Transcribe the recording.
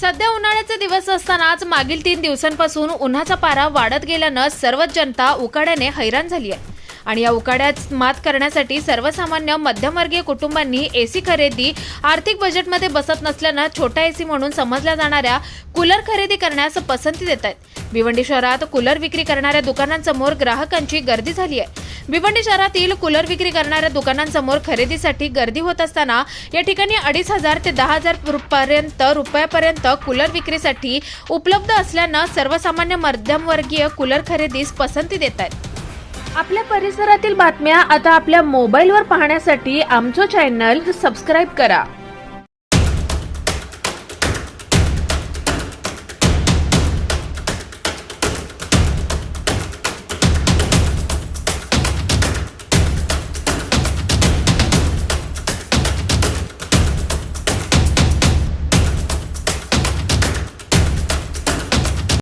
सध्या उन्हाळ्याचे दिवस असतानाच मागील तीन दिवसांपासून उन्हाचा पारा वाढत गेल्यानं सर्वच जनता उकाड्याने हैराण झाली आहे. आणि या उकाड्यात मात करण्यासाठी सर्वसामान्य मध्यमवर्गीय कुटुंबांनी एसी खरेदी आर्थिक बजेटमध्ये बसत नसल्यानं छोटा एसी म्हणून समजल्या जाणाऱ्या कूलर खरेदी करण्यास पसंती देत आहेत. भिवंडी शहरात कूलर विक्री करणाऱ्या दुकानांसमोर ग्राहकांची गर्दी झाली आहे. भिवंडी शहरातील कूलर विक्री करणाऱ्या दुकानांसमोर खरेदीसाठी गर्दी होत असताना या ठिकाणी अडीच हजार ते दहा हजार पर्यंत रुपयापर्यंत कूलर विक्रीसाठी उपलब्ध असल्यानं सर्वसामान्य मध्यमवर्गीय कूलर खरेदीस पसंती देत आहेत. आपल्या परिसरातील बातम्या आता आपल्या मोबाईलवर पाहण्यासाठी आमचं चॅनल सबस्क्राईब करा.